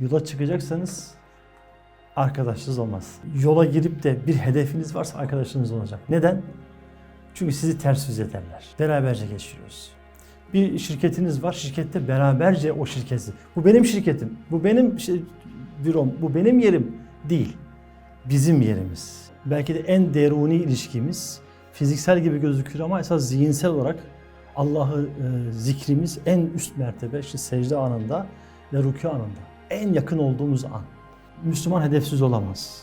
Yola çıkacaksanız arkadaşınız olmaz. Yola girip de bir hedefiniz varsa arkadaşınız olacak. Neden? Çünkü sizi ters yüz ederler. Beraberce geçiriyoruz. Bir şirketiniz var, şirkette beraberce o şirketi. Bu benim şirketim, bu benim şey, bürom, bu benim yerim değil. Bizim yerimiz. Belki de en deruni ilişkimiz fiziksel gibi gözükür ama esas zihinsel olarak Allah'ı e, zikrimiz en üst mertebe işte secde anında ve rükû anında. En yakın olduğumuz an. Müslüman hedefsiz olamaz.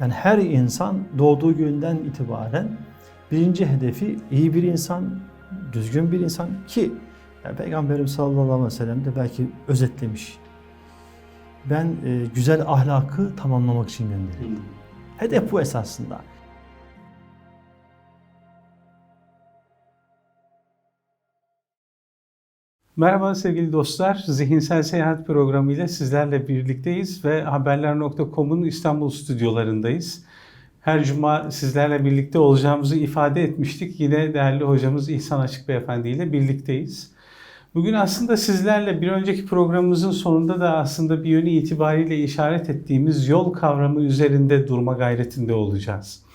Yani her insan doğduğu günden itibaren birinci hedefi iyi bir insan, düzgün bir insan ki yani Peygamberimiz sallallahu aleyhi ve sellem de belki özetlemiş. Ben e, güzel ahlakı tamamlamak için gönderildim. Hedef bu esasında. Merhaba sevgili dostlar. Zihinsel Seyahat programı ile sizlerle birlikteyiz ve haberler.com'un İstanbul stüdyolarındayız. Her cuma sizlerle birlikte olacağımızı ifade etmiştik. Yine değerli hocamız İhsan Açık Beyefendi ile birlikteyiz. Bugün aslında sizlerle bir önceki programımızın sonunda da aslında bir yönü itibariyle işaret ettiğimiz yol kavramı üzerinde durma gayretinde olacağız.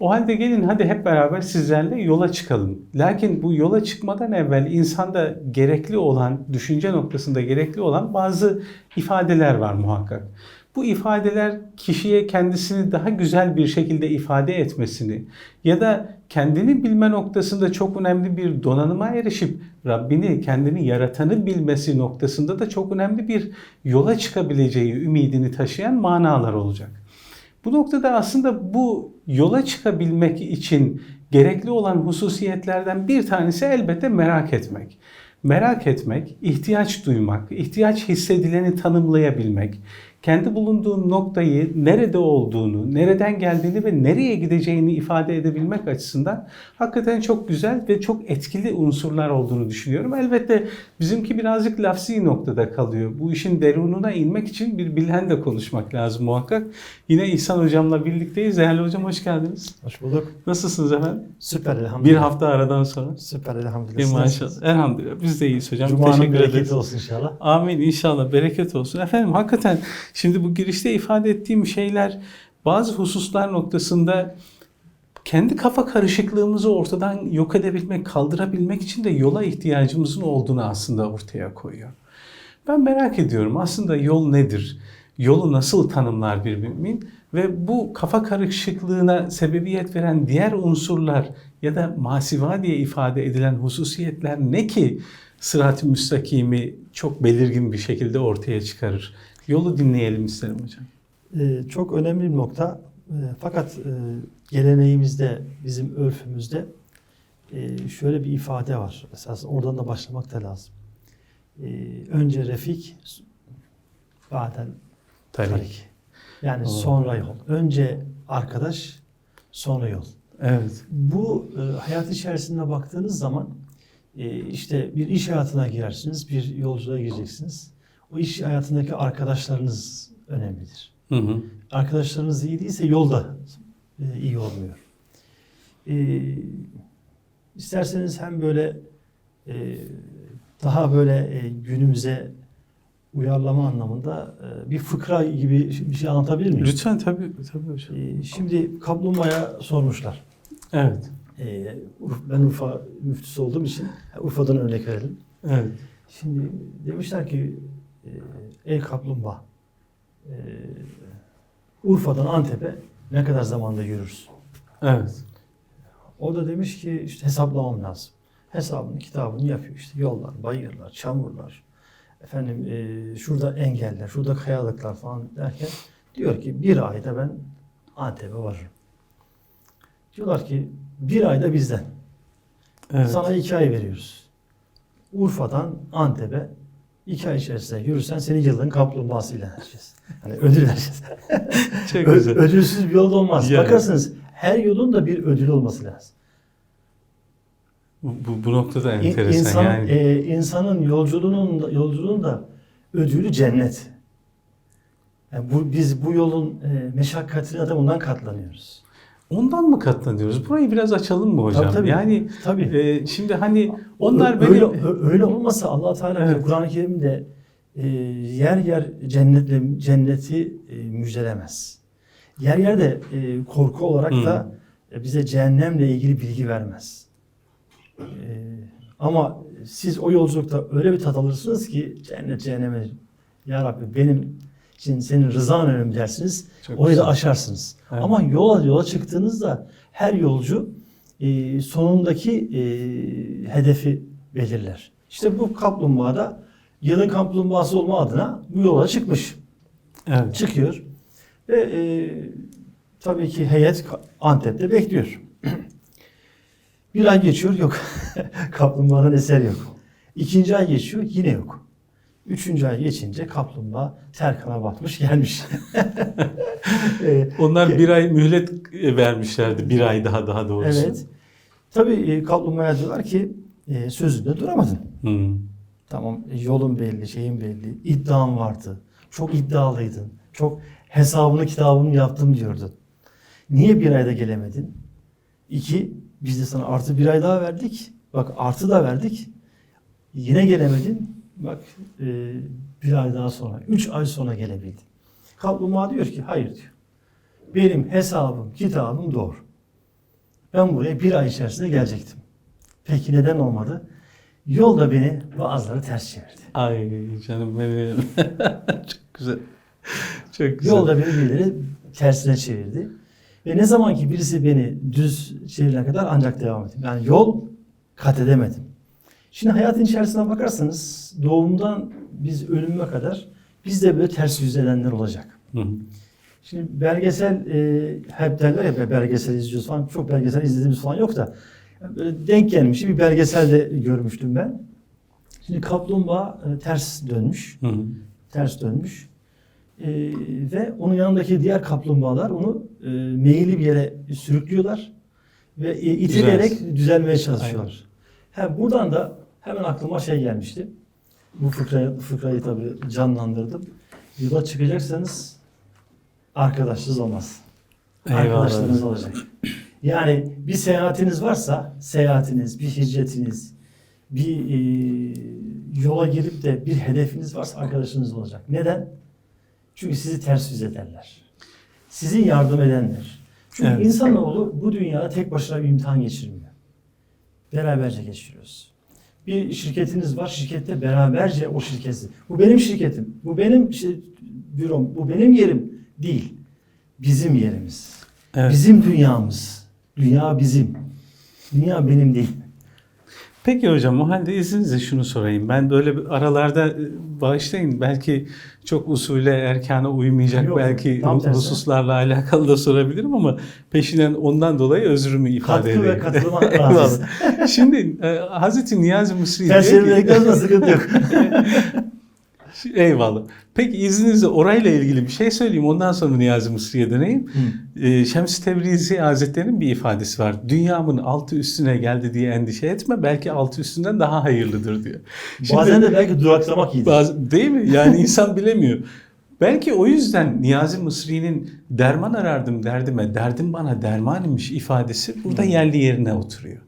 O halde gelin hadi hep beraber sizlerle yola çıkalım. Lakin bu yola çıkmadan evvel insanda gerekli olan, düşünce noktasında gerekli olan bazı ifadeler var muhakkak. Bu ifadeler kişiye kendisini daha güzel bir şekilde ifade etmesini ya da kendini bilme noktasında çok önemli bir donanıma erişip Rabbini, kendini yaratanı bilmesi noktasında da çok önemli bir yola çıkabileceği ümidini taşıyan manalar olacak. Bu noktada aslında bu yola çıkabilmek için gerekli olan hususiyetlerden bir tanesi elbette merak etmek. Merak etmek, ihtiyaç duymak, ihtiyaç hissedileni tanımlayabilmek, kendi bulunduğun noktayı, nerede olduğunu, nereden geldiğini ve nereye gideceğini ifade edebilmek açısından hakikaten çok güzel ve çok etkili unsurlar olduğunu düşünüyorum. Elbette bizimki birazcık lafsi noktada kalıyor. Bu işin derununa inmek için bir bilenle konuşmak lazım muhakkak. Yine İhsan Hocam'la birlikteyiz. Değerli Hocam hoş geldiniz. Hoş bulduk. Nasılsınız efendim? Süper elhamdülillah. Bir hafta aradan sonra. Süper elhamdülillah. Siz maşallah. Elhamdülillah. Biz de iyiyiz hocam. Cuma'nın Teşekkür bereketi ederiz. olsun inşallah. Amin inşallah bereket olsun. Efendim hakikaten şimdi bu girişte ifade ettiğim şeyler bazı hususlar noktasında kendi kafa karışıklığımızı ortadan yok edebilmek, kaldırabilmek için de yola ihtiyacımızın olduğunu aslında ortaya koyuyor. Ben merak ediyorum aslında yol nedir? Yolu nasıl tanımlar bir mümin? Ve bu kafa karışıklığına sebebiyet veren diğer unsurlar ya da masiva diye ifade edilen hususiyetler ne ki sırat-ı müstakimi çok belirgin bir şekilde ortaya çıkarır? Yolu dinleyelim isterim hocam. Ee, çok önemli bir nokta. Ee, fakat e, geleneğimizde, bizim örfümüzde e, şöyle bir ifade var. Esas oradan da başlamak da lazım. Ee, önce refik, baden Tarik. tarik. Yani Oo. sonra yol. Önce arkadaş, sonra yol. Evet. Bu e, hayat içerisinde baktığınız zaman e, işte bir iş hayatına girersiniz, bir yolculuğa gireceksiniz. O iş hayatındaki arkadaşlarınız önemlidir. Hı hı. Arkadaşlarınız iyi değilse yol da e, iyi olmuyor. E, isterseniz hem böyle e, daha böyle e, günümüze uyarlama anlamında e, bir fıkra gibi bir şey anlatabilir miyim? Lütfen tabii, tabii. E, şimdi kaplumbağaya sormuşlar. Evet. Ur- ben Urfa müftüsü olduğum için Urfa'dan örnek verelim. Evet. Şimdi demişler ki e, ey kaplumbağa e, Urfa'dan Antep'e ne kadar zamanda yürürsün? Evet. O da demiş ki işte hesaplamam lazım. Hesabını kitabını yapıyor işte yollar, bayırlar, çamurlar, efendim e, şurada engeller, şurada kayalıklar falan derken diyor ki bir ayda ben Antep'e varırım. Diyorlar ki bir ayda bizden. Evet. Sana iki ay veriyoruz. Urfa'dan Antep'e iki ay içerisinde yürürsen seni yılın kaplumbağasıyla vereceğiz. Hani ödül vereceğiz. Çok güzel. ödülsüz bir yol olmaz. Yani. Bakarsınız her yolun da bir ödülü olması lazım. Bu, bu, bu noktada enteresan İnsan, yani. e, insanın yolculuğunun da, yolculuğun da ödülü cennet. Yani bu, biz bu yolun e, meşakkatine de bundan katlanıyoruz. Ondan mı katlanıyoruz? Burayı biraz açalım mı hocam? Tabii, tabii. Yani Tabii. e, şimdi hani onlar öyle, benim öyle olmasa Allah Teala Evet. Kur'an-ı Kerim'de e, yer yer cennetle cenneti e, müjdelemez. Yer yer de e, korku olarak Hı. da e, bize cehennemle ilgili bilgi vermez. E, ama siz o yolculukta öyle bir tat alırsınız ki cennet cehenneme ya Rabbi benim için senin rızan önüm dersiniz. Çok Orayı güzel. da aşarsınız. Evet. Ama yola yola çıktığınızda her yolcu e, sonundaki e, hedefi belirler. İşte bu kaplumbağa da yılın kaplumbağası olma adına bu yola çıkmış. Evet. Çıkıyor ve e, tabii ki heyet Antep'te bekliyor. Bir ay geçiyor yok. Kaplumbağadan eser yok. İkinci ay geçiyor yine yok. Üçüncü ay geçince kaplumbağa terkana batmış gelmiş. E, Onlar bir ay mühlet e, vermişlerdi. Bir ay daha daha doğrusu. Evet. Tabii e, kaplumbağaya diyorlar ki e, sözünde duramadın. Hı. Tamam e, yolun belli, şeyin belli, iddian vardı. Çok iddialıydın. Çok hesabını kitabını yaptım diyordun. Niye bir ayda gelemedin? İki, biz de sana artı bir ay daha verdik. Bak artı da verdik. Yine gelemedin. Bak e, bir ay daha sonra, üç ay sonra gelebildin. Kaplumbağa diyor ki hayır diyor. Benim hesabım, kitabım doğru. Ben buraya bir ay içerisinde gelecektim. Peki neden olmadı? Yolda beni bazıları ters çevirdi. Ay canım benim. Çok güzel. Çok güzel. Yolda beni birileri tersine çevirdi. Ve ne zaman ki birisi beni düz çevirene kadar ancak devam ettim. Yani yol kat edemedim. Şimdi hayatın içerisine bakarsanız doğumdan biz ölüme kadar bizde böyle ters yüz edenler olacak. Hı hı. Şimdi belgesel e, hep derler ya belgesel izliyoruz falan. Çok belgesel izlediğimiz falan yok da böyle denk gelmiş bir belgeselde görmüştüm ben. Şimdi kaplumbağa e, ters dönmüş. Hı hı. Ters dönmüş. E, ve onun yanındaki diğer kaplumbağalar onu e, meyilli bir yere sürüklüyorlar ve e, itilerek düzelmeye çalışıyorlar. Ha, buradan da hemen aklıma şey gelmişti. Bu fıkrayı, fıkrayı tabii canlandırdım. Yola çıkacaksanız arkadaşınız olmaz. Eyvallah. Arkadaşlarınız olacak. Yani bir seyahatiniz varsa, seyahatiniz, bir hicretiniz, bir e, yola girip de bir hedefiniz varsa arkadaşınız olacak. Neden? Çünkü sizi ters yüz ederler. Sizin yardım edenler. Çünkü Evet. insanoğlu bu dünyada tek başına bir imtihan geçirmiyor. Beraberce geçiriyoruz. Bir şirketiniz var, şirkette beraberce o şirketi. Bu benim şirketim, bu benim şey, bürom, bu benim yerim değil. Bizim yerimiz. Evet. Bizim dünyamız. Dünya bizim. Dünya benim değil. Peki hocam o halde izninizle şunu sorayım. Ben böyle aralarda e, bağışlayın belki çok usule erkana uymayacak Yok, belki hususlarla alakalı da sorabilirim ama peşinden ondan dolayı özrümü ifade Katkı ve edeyim. katılıma razıyız. Şimdi e, Hazreti Niyazi Mısri diyor ki- sıkıntı yok. Eyvallah. Peki izninizle orayla ilgili bir şey söyleyeyim. Ondan sonra Niyazi Mısri'ye döneyim. Ee, Şems-i Tebrizi Hazretleri'nin bir ifadesi var. Dünyamın altı üstüne geldi diye endişe etme. Belki altı üstünden daha hayırlıdır diyor. Şimdi- Bazen de belki duraklamak iyidir. Bazı, değil mi? Yani insan bilemiyor. Belki o yüzden Niyazi Mısri'nin derman arardım derdime, derdim bana derman imiş ifadesi burada yerli yerine oturuyor.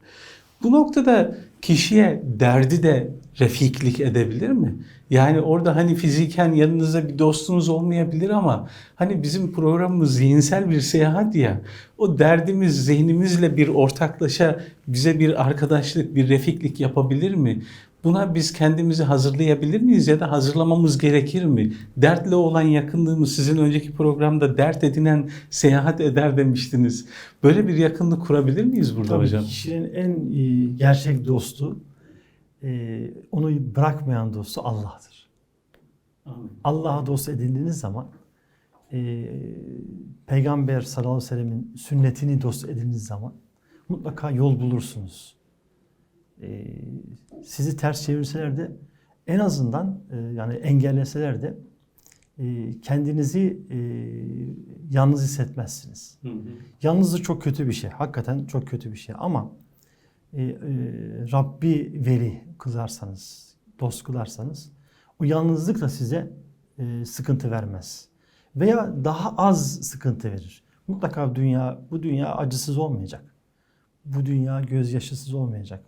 Bu noktada kişiye derdi de refiklik edebilir mi? Yani orada hani fiziken yanınızda bir dostunuz olmayabilir ama hani bizim programımız zihinsel bir seyahat ya. O derdimiz zihnimizle bir ortaklaşa bize bir arkadaşlık, bir refiklik yapabilir mi? Buna biz kendimizi hazırlayabilir miyiz ya da hazırlamamız gerekir mi? Dertle olan yakınlığımız sizin önceki programda dert edinen seyahat eder demiştiniz. Böyle bir yakınlık kurabilir miyiz burada Tabii hocam? kişinin en gerçek dostu, e, onu bırakmayan dostu Allah'tır. Allah'a dost edindiğiniz zaman e, Peygamber sallallahu aleyhi ve sellemin sünnetini dost edindiğiniz zaman mutlaka yol bulursunuz. E, sizi ters çevirseler de en azından e, yani engelleseler de e, kendinizi e, yalnız hissetmezsiniz. Yalnızlık çok kötü bir şey. Hakikaten çok kötü bir şey. Ama e, e, Rabbi veli kılarsanız, dost kılarsanız o yalnızlık da size e, sıkıntı vermez. Veya daha az sıkıntı verir. Mutlaka dünya, bu dünya acısız olmayacak. Bu dünya gözyaşısız olmayacak.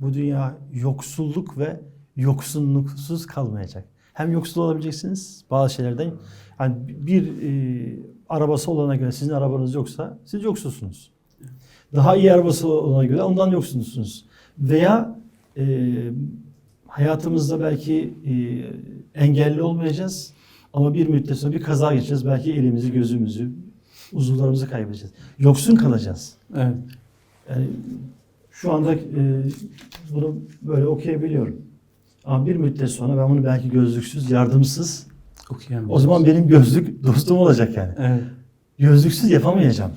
Bu dünya yoksulluk ve yoksunluksuz kalmayacak. Hem yoksul olabileceksiniz bazı şeylerden. Hani bir e, arabası olana göre sizin arabanız yoksa siz yoksulsunuz. Daha iyi arabası olana göre ondan yoksunuz. Veya e, hayatımızda belki e, engelli olmayacağız ama bir müddet sonra bir kaza geçeceğiz. Belki elimizi, gözümüzü, uzuvlarımızı kaybedeceğiz. Yoksun kalacağız. Evet. Yani şu anda e, bunu böyle okuyabiliyorum. Ama bir müddet sonra ben bunu belki gözlüksüz, yardımsız, Okuyamıyorum. o zaman benim gözlük dostum olacak yani. Evet. Gözlüksüz yapamayacağım.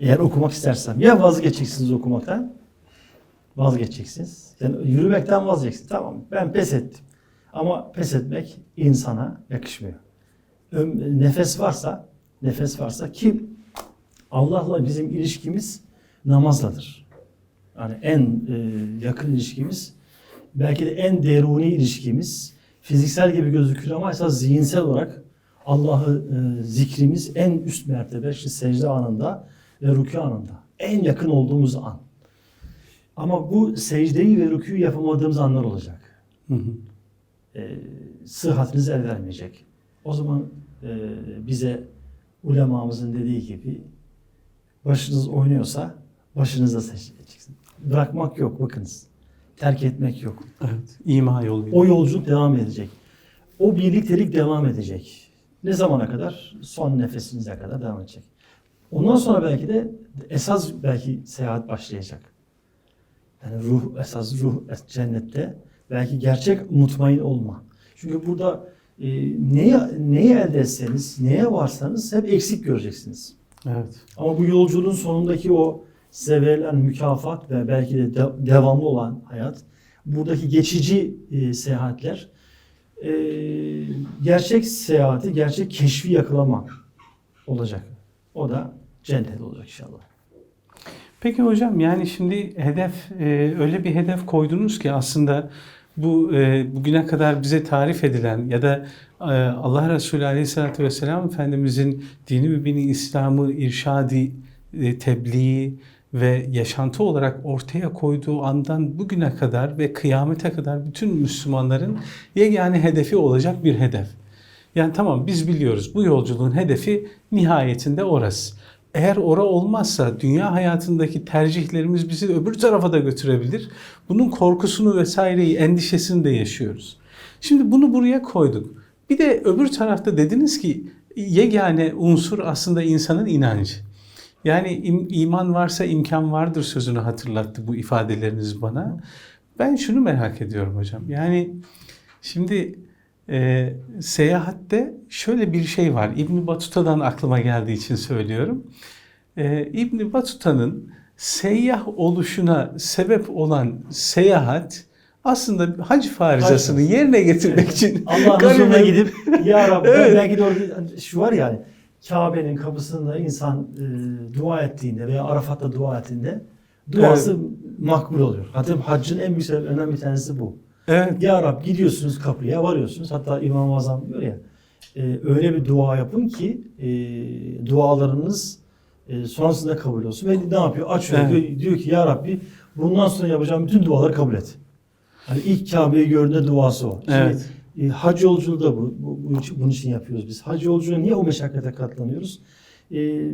Eğer okumak istersem. Ya vazgeçeceksiniz okumaktan, vazgeçeceksiniz. Yani yürümekten vazgeçeceksiniz. Tamam ben pes ettim. Ama pes etmek insana yakışmıyor. Nefes varsa, nefes varsa ki Allah'la bizim ilişkimiz namazladır. Yani en e, yakın ilişkimiz, belki de en deruni ilişkimiz, fiziksel gibi gözükür ama esas zihinsel olarak Allah'ı e, zikrimiz en üst mertebe, işte secde anında ve rükû anında. En yakın olduğumuz an. Ama bu secdeyi ve rükûyu yapamadığımız anlar olacak. Hı hı. E, sıhhatiniz el vermeyecek. O zaman e, bize ulemamızın dediği gibi başınız oynuyorsa başınızda secdeyeceksiniz. Bırakmak yok bakınız. Terk etmek yok. Evet. İma yoluyla. O yolculuk devam edecek. O birliktelik devam edecek. Ne zamana kadar? Son nefesinize kadar devam edecek. Ondan sonra belki de esas belki seyahat başlayacak. Yani ruh, esas ruh cennette belki gerçek mutmain olma. Çünkü burada e, neyi, neyi elde etseniz, neye varsanız hep eksik göreceksiniz. Evet. Ama bu yolculuğun sonundaki o size verilen mükafat ve belki de, de- devamlı olan hayat, buradaki geçici e, seyahatler, e, gerçek seyahati, gerçek keşfi yakalamak olacak. O da cennet olacak inşallah. Peki hocam yani şimdi hedef e, öyle bir hedef koydunuz ki aslında bu e, bugüne kadar bize tarif edilen ya da e, Allah Resulü Aleyhisselatü Vesselam Efendimizin dini mübini İslam'ı, irşadi, e, tebliği ve yaşantı olarak ortaya koyduğu andan bugüne kadar ve kıyamete kadar bütün Müslümanların yegane hedefi olacak bir hedef. Yani tamam biz biliyoruz bu yolculuğun hedefi nihayetinde orası. Eğer ora olmazsa dünya hayatındaki tercihlerimiz bizi öbür tarafa da götürebilir. Bunun korkusunu vesaireyi, endişesini de yaşıyoruz. Şimdi bunu buraya koyduk. Bir de öbür tarafta dediniz ki yegane unsur aslında insanın inancı. Yani im- iman varsa imkan vardır sözünü hatırlattı bu ifadeleriniz bana. Ben şunu merak ediyorum hocam. Yani şimdi e, seyahatte şöyle bir şey var. İbn Batuta'dan aklıma geldiği için söylüyorum. E, İbn Batuta'nın seyyah oluşuna sebep olan seyahat aslında hac farizasını Hac. yerine getirmek için Allah'ın huzuruna gidip Ya Rabbi Evet. belki de orada şu var yani Kabe'nin kapısında insan e, dua ettiğinde veya Arafat'ta dua ettiğinde duası makbul oluyor. Hatta haccın en büyük sebeplerinden bir tanesi bu. Evet. Ya Rab gidiyorsunuz kapıya varıyorsunuz. Hatta İmam-ı Azam diyor ya e, öyle bir dua yapın ki e, dualarınız e, sonrasında kabul olsun. Ve ne yapıyor? Açıyor. Evet. Diyor, diyor ki Ya Rabbi bundan sonra yapacağım bütün duaları kabul et. Hani ilk Kabe'yi gördüğünde duası o. Şimdi, Evet. e, hac yolculuğu da bu, bu, bunun, için, bunun için yapıyoruz biz. Hac yolculuğu niye o meşakkate katlanıyoruz? E,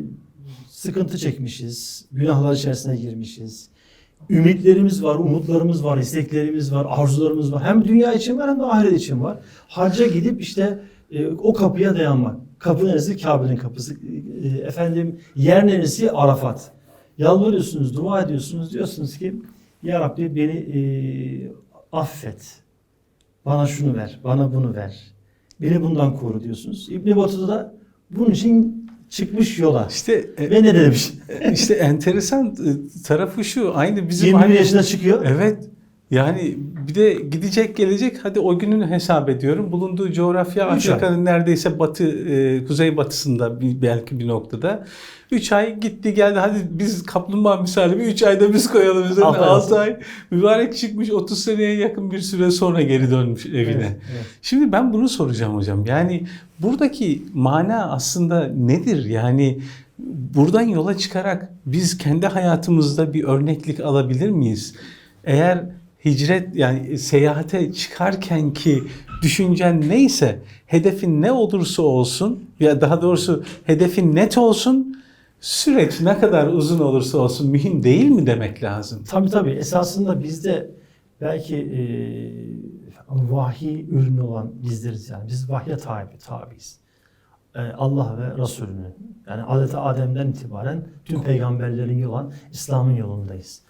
sıkıntı çekmişiz, günahlar içerisine girmişiz. Ümitlerimiz var, umutlarımız var, isteklerimiz var, arzularımız var. Hem dünya için var hem de ahiret için var. Hacca gidip işte e, o kapıya dayanmak. Kapı neresi? Kabe'nin kapısı. E, efendim yer neresi? Arafat. Yalvarıyorsunuz, dua ediyorsunuz. Diyorsunuz ki Ya Rabbi beni e, affet. Bana şunu ver, bana bunu ver. Beni bundan koru diyorsunuz. İbn Battuta da bunun için çıkmış yola. İşte e, Ve ne demiş? işte enteresan e, tarafı şu. Aynı bizim 21 hani- yaşında çıkıyor. Evet. Yani bir de gidecek gelecek hadi o gününü hesap ediyorum. Bulunduğu coğrafya. Afrika'nın neredeyse batı e, kuzey batısında bir, belki bir noktada. 3 ay gitti geldi hadi biz kaplumbağa misali bir 3 ayda biz koyalım üzerine Altı ay 6 olsun. ay. Mübarek çıkmış 30 seneye yakın bir süre sonra geri dönmüş evine. Evet, evet. Şimdi ben bunu soracağım hocam. Yani buradaki mana aslında nedir? Yani buradan yola çıkarak biz kendi hayatımızda bir örneklik alabilir miyiz? Eğer hicret yani seyahate çıkarken ki düşüncen neyse, hedefin ne olursa olsun ya daha doğrusu hedefin net olsun, süreç ne kadar uzun olursa olsun mühim değil mi demek lazım? Tabii tabii. Esasında bizde belki e, vahiy ürünü olan bizleriz yani. Biz vahye tabi, tabiiz. E, Allah ve Resulünün yani Hazreti Adem'den itibaren tüm peygamberlerin yolu olan İslam'ın yolundayız.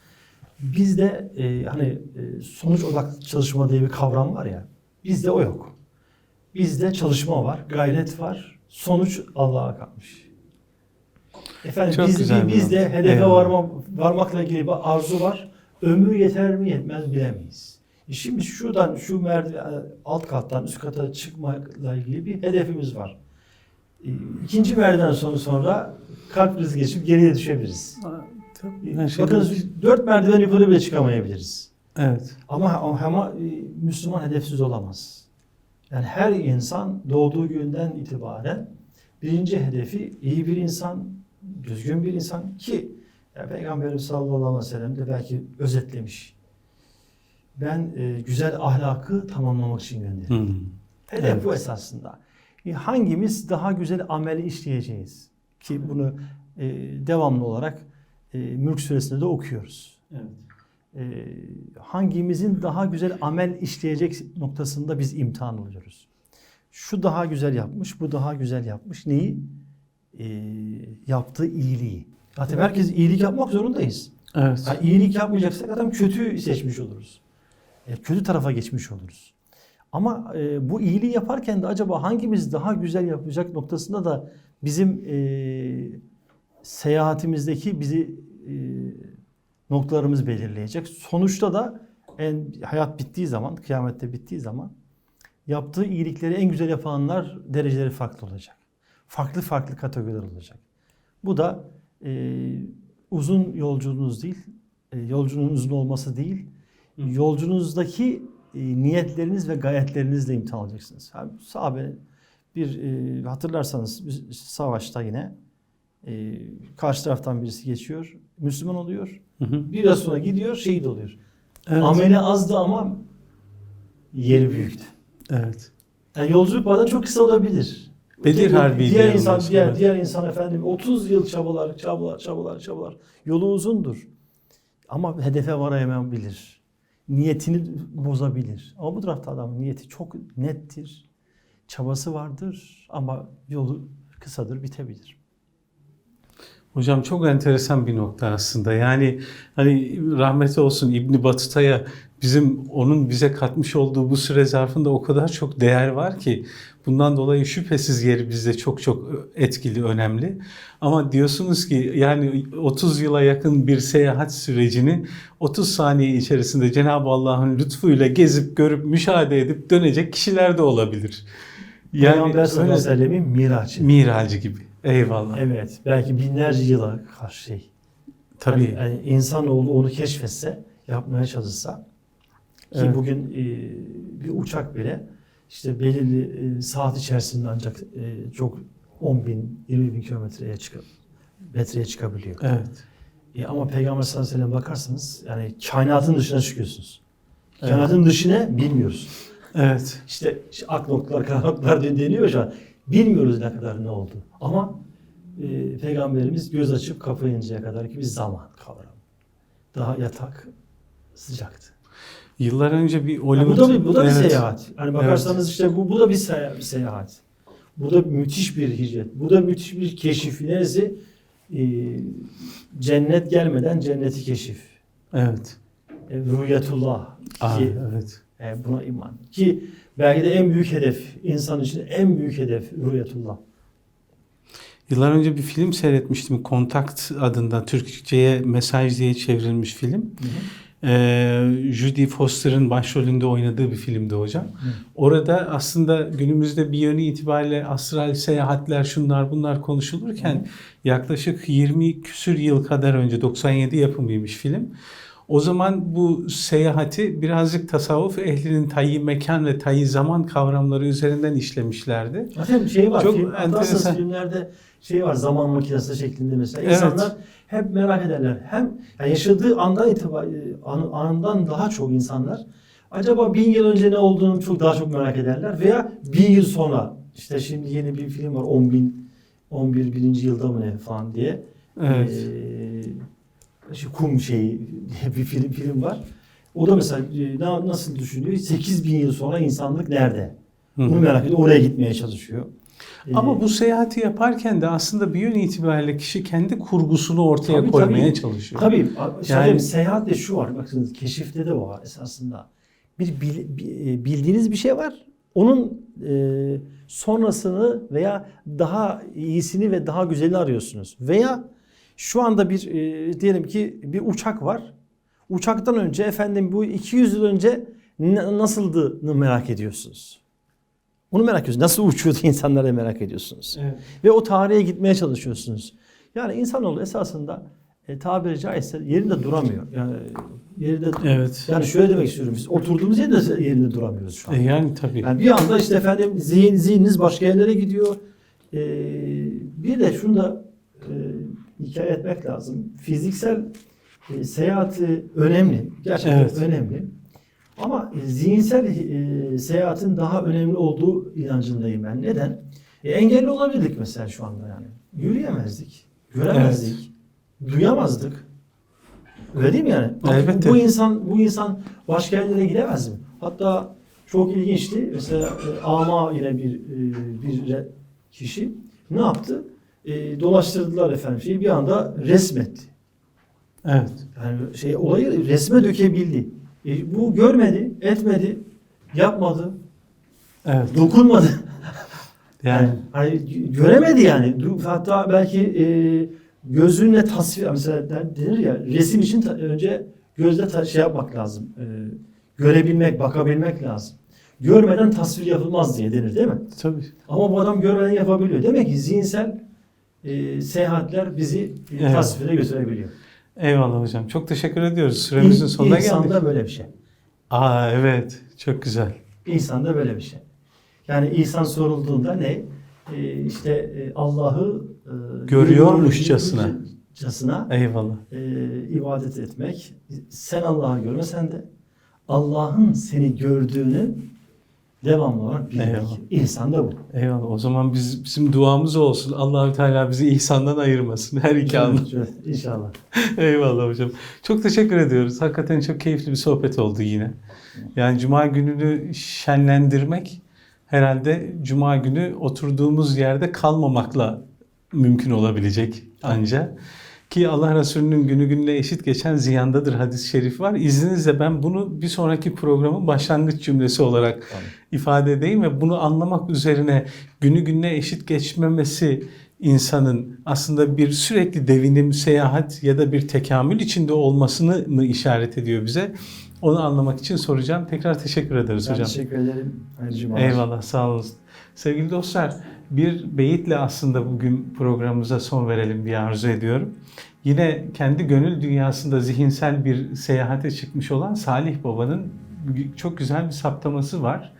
Bizde e, hani e, sonuç odaklı çalışma diye bir kavram var ya. Bizde o yok. Bizde çalışma var, gayret var. Sonuç Allah'a kalmış. Efendim Çok biz, güzel bir bizde hedefe Eyvallah. varma, varmakla ilgili bir arzu var. Ömür yeter mi yetmez bilemeyiz. E Şimdi şuradan şu merdiven alt kattan üst kata çıkmakla ilgili bir hedefimiz var. E, İkinci merdiven sonra sonra kalp krizi geçip geriye düşebiliriz. Ben şey- Bakın dört merdiven yukarı bile çıkamayabiliriz. Evet. Ama ama e, Müslüman hedefsiz olamaz. Yani her insan doğduğu günden itibaren birinci hedefi iyi bir insan, düzgün bir insan ki ya Peygamberimiz sallallahu aleyhi ve sellem de belki özetlemiş. Ben e, güzel ahlakı tamamlamak için gönderildim. Hmm. Hedef Evet. bu esasında. E, hangimiz daha güzel ameli işleyeceğiz? Ki bunu e, devamlı olarak e, Mülk suresinde de okuyoruz. Evet. E, hangimizin daha güzel amel işleyecek noktasında biz imtihan oluyoruz. Şu daha güzel yapmış, bu daha güzel yapmış. Neyi? E, yaptığı iyiliği. Zaten herkes iyilik yapmak zorundayız. Evet. Yani iyilik yapmayacaksak adam kötü seçmiş oluruz. E, kötü tarafa geçmiş oluruz. Ama e, bu iyiliği yaparken de acaba hangimiz daha güzel yapacak noktasında da bizim e, seyahatimizdeki bizi e, noktalarımız belirleyecek. Sonuçta da en, hayat bittiği zaman, kıyamette bittiği zaman yaptığı iyilikleri en güzel yapanlar dereceleri farklı olacak. Farklı farklı kategoriler olacak. Bu da e, uzun yolculuğunuz değil, e, yolculuğun uzun olması değil, yolculuğunuzdaki e, niyetleriniz ve gayetlerinizle imtihan olacaksınız. Yani sahabe bir e, hatırlarsanız bir savaşta yine e, karşı taraftan birisi geçiyor, Müslüman oluyor. Hı hı. Biraz sonra gidiyor, şehit oluyor. Evet. Ameli azdı ama yeri büyüktü. Evet. Yani yolculuk bazen çok kısa olabilir. Bedir Diğer- Harbi'ydi Diğer insan, yalnız, diğer, evet. diğer insan efendim 30 yıl çabalar, çabalar, çabalar, çabalar. Yolu uzundur. Ama hedefe varamayabilir. Niyetini bozabilir. Ama bu tarafta adamın niyeti çok nettir. Çabası vardır ama yolu kısadır, bitebilir. Hocam çok enteresan bir nokta aslında. Yani hani rahmet olsun İbni Batuta'ya bizim onun bize katmış olduğu bu süre zarfında o kadar çok değer var ki bundan dolayı şüphesiz yeri bizde çok çok etkili, önemli. Ama diyorsunuz ki yani 30 yıla yakın bir seyahat sürecini 30 saniye içerisinde Cenab-ı Allah'ın lütfuyla gezip görüp müşahede edip dönecek kişiler de olabilir. Peygamber sallallahu aleyhi ve sellemin miracı. Miracı gibi. Eyvallah. Evet, belki binlerce yıla karşı şey. Tabii. Yani, yani insanoğlu onu keşfetse, yapmaya çalışsa ki Evet. bugün e, bir uçak bile işte belirli e, saat içerisinde ancak e, çok 10 bin, 20 bin kilometreye çıkıp metreye çıkabiliyor. Evet. E, ama Peygamber sallallahu aleyhi ve sellem bakarsanız yani kainatın dışına çıkıyorsunuz. Evet. Kainatın dışına bilmiyoruz. Evet. İşte, işte ak noktalar, kara noktalar deniyor şu an. Bilmiyoruz ne kadar ne oldu. Ama e, Peygamberimiz göz açıp kapayıncaya kadar ki bir zaman kavramı. Daha yatak sıcaktı. Yıllar önce bir Yani Hollywood... bu da bir, bu da bir Evet. seyahat. Hani bakarsanız işte bu, bu da bir, seyahat, bir seyahat. Bu da müthiş bir hicret. Bu da müthiş bir keşif. Neresi? E, cennet gelmeden cenneti keşif. Evet. E, rüyetullah. Aa, evet. E, buna iman. Ki belki de en büyük hedef, insan için en büyük hedef rüyetullah. Yıllar önce bir film seyretmiştim. Kontakt adında Türkçe'ye mesaj diye çevrilmiş film. Ee, Judy Foster'ın başrolünde oynadığı bir filmdi hocam. Orada aslında günümüzde bir yönü itibariyle astral seyahatler şunlar bunlar konuşulurken yaklaşık 20 küsür yıl kadar önce 97 yapımıymış film. O zaman bu seyahati birazcık tasavvuf ehlinin tayyi mekan ve tayyi zaman kavramları üzerinden işlemişlerdi. Zaten şey var, Çok film, enteresan. hatırlarsanız filmlerde şey var, zaman makinesi şeklinde mesela. Evet. İnsanlar hep merak ederler. Hem yani yaşadığı andan itibariyle, an, anından daha çok insanlar acaba bin yıl önce ne olduğunu çok daha çok merak ederler veya bin yıl sonra işte şimdi yeni bir film var 10 bin 11 birinci yılda mı ne falan diye. Evet. Ee, işte kum şeyi diye bir film film var. O da mesela e, na- nasıl düşünüyor? 8 bin yıl sonra insanlık nerede? Bunu merak ediyor. Oraya gitmeye çalışıyor. Ee, Ama bu seyahati yaparken de aslında bir yön itibariyle kişi kendi kurgusunu ortaya Tabii, koymaya tabii. çalışıyor. Tabii. Yani, Yani- seyahatte şu var. Bakın keşifte de o var esasında. Bir bi- bildiğiniz bir şey var. Onun e, sonrasını veya daha iyisini ve daha güzelini arıyorsunuz. Veya şu anda bir e, diyelim ki bir uçak var. Uçaktan önce efendim bu 200 yıl önce na- nasıldığını merak ediyorsunuz. Onu merak ediyorsunuz. Nasıl uçuyordu insanlar da merak ediyorsunuz. Evet. Ve o tarihe gitmeye çalışıyorsunuz. Yani insanoğlu esasında e, tabiri caizse yerinde duramıyor. Yani yerinde Evet. yani şöyle demek istiyorum. Biz oturduğumuz yerde yerinde duramıyoruz şu an. E yani tabii. Yani bir anda işte efendim zihin, zihniniz başka yerlere gidiyor. Ee, bir de şunu da e, hikaye etmek lazım. Fiziksel e, seyahati önemli. Gerçekten Evet. önemli. Ama e, zihinsel e, seyahatin daha önemli olduğu inancındayım ben. Neden? E, engelli olabilirdik mesela şu anda yani. Yürüyemezdik. Göremezdik. Duyamazdık. Öyle değil mi yani? Elbette. Bu insan bu insan başka yerlere gidemez mi? Hatta çok ilginçti. Mesela e, ama yine bir e, bir kişi ne yaptı? E, dolaştırdılar efendim şeyi bir anda resmetti. Evet. Yani şey olayı resme dökebildi. E, bu görmedi, etmedi, yapmadı, Evet. dokunmadı. Yani hani göremedi yani. Hatta belki e, gözünle tasvir mesela den- denir ya resim için önce gözle ta- şey yapmak lazım. E, görebilmek, bakabilmek lazım. Görmeden tasvir yapılmaz diye denir değil mi? tabii. Ama bu adam görmeden yapabiliyor. Demek ki zihinsel e, seyahatler bizi e, Evet. tasvire götürebiliyor. Eyvallah hocam. Çok teşekkür ediyoruz. Süremizin sonuna geldik. İnsanda böyle bir şey. Aa evet. Çok güzel. İnsanda böyle bir şey. Yani insan sorulduğunda ne? Ee, işte e, Allah'ı e, Görüyormuşçasına. görüyormuşçasına, Eyvallah. e, ibadet etmek. Sen Allah'ı görmesen de Allah'ın seni gördüğünü devamlı olarak bilmek. Eyvallah. İnsanda bu. Eyvallah. O zaman biz bizim duamız olsun. Allahü Teala bizi ihsandan ayırmasın her iki anlamda. İnşallah. Eyvallah hocam. Çok teşekkür ediyoruz. Hakikaten çok keyifli bir sohbet oldu yine. Yani cuma gününü şenlendirmek herhalde cuma günü oturduğumuz yerde kalmamakla mümkün olabilecek anca. Ki Allah Resulü'nün günü gününe eşit geçen ziyandadır hadis-i şerif var. İzninizle ben bunu bir sonraki programın başlangıç cümlesi olarak Tamam. ifade edeyim ve bunu anlamak üzerine günü gününe eşit geçmemesi insanın aslında bir sürekli devinim, seyahat ya da bir tekamül içinde olmasını mı işaret ediyor bize? Onu anlamak için soracağım. Tekrar teşekkür ederiz Ben hocam. teşekkür ederim. Cumalar. Eyvallah sağ olun. Sevgili dostlar bir beyitle aslında bugün programımıza son verelim diye arzu ediyorum. Yine kendi gönül dünyasında zihinsel bir seyahate çıkmış olan Salih Baba'nın çok güzel bir saptaması var.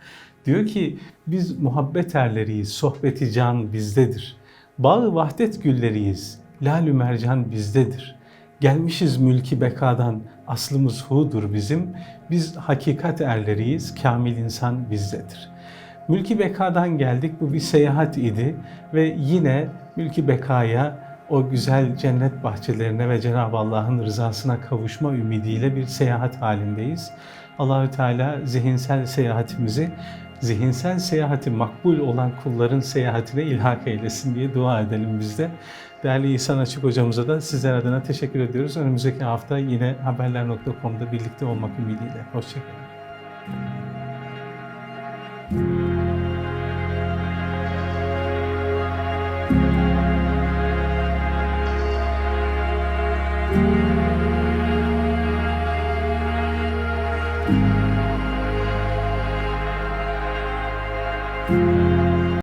Diyor ki biz muhabbet erleriyiz, sohbeti can bizdedir. Bağı vahdet gülleriyiz, lalü mercan bizdedir. Gelmişiz mülki bekadan, aslımız hudur bizim. Biz hakikat erleriyiz, kamil insan bizdedir. Mülki bekadan geldik, bu bir seyahat idi ve yine mülki bekaya o güzel cennet bahçelerine ve Cenab-ı Allah'ın rızasına kavuşma ümidiyle bir seyahat halindeyiz. Allahü Teala zihinsel seyahatimizi zihinsel seyahati makbul olan kulların seyahatine ilhak eylesin diye dua edelim biz de. Değerli İhsan Açık hocamıza da sizler adına teşekkür ediyoruz. Önümüzdeki hafta yine haberler.com'da birlikte olmak ümidiyle. Hoşçakalın.